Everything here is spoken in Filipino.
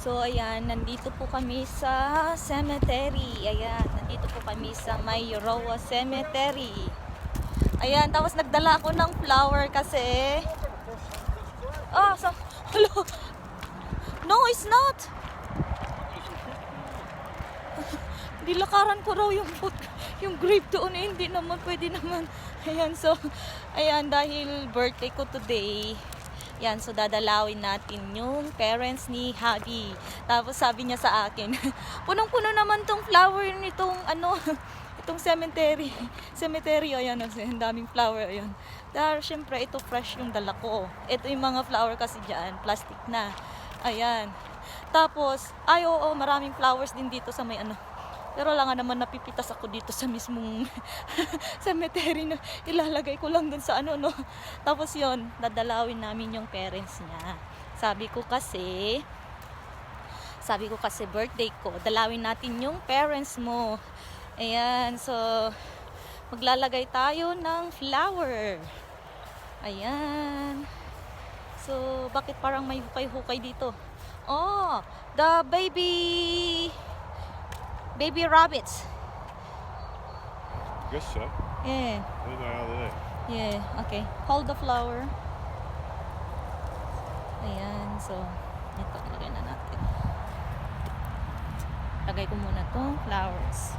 So, ayan, nandito po kami sa cemetery. Ayan, nandito po kami sa May Roa Cemetery. Ayan, tapos nagdala ako ng flower kasi... Ah, sa... Hello? No, it's not. Dilakaran ko raw yung foot, yung grave doon eh, hindi naman pwede naman. Ayan, so, ayan, dahil birthday ko today, yan, so dadalawin natin yung parents ni Habi. Tapos sabi niya sa akin, punong-puno naman tong flower nitong ano, itong cemetery. Cemetery, ayan, ang daming flower, ayan. Dahil syempre, ito fresh yung dala ko. Ito yung mga flower kasi dyan, plastic na. Ayan. Tapos, ay oo, maraming flowers din dito sa may ano. Pero lang naman napipitas ako dito sa mismong cemetery na ilalagay ko lang dun sa ano no. Tapos yon dadalawin namin yung parents niya. Sabi ko kasi, sabi ko kasi birthday ko, dalawin natin yung parents mo. Ayan, so maglalagay tayo ng flower. Ayan. So, bakit parang may hukay-hukay dito? Oh, the baby baby rabbits. guess so. Yeah. Don't know how they're. Yeah, okay. Hold the flower. Ayan, so ito lagay na natin. Lagay ko muna tong flowers.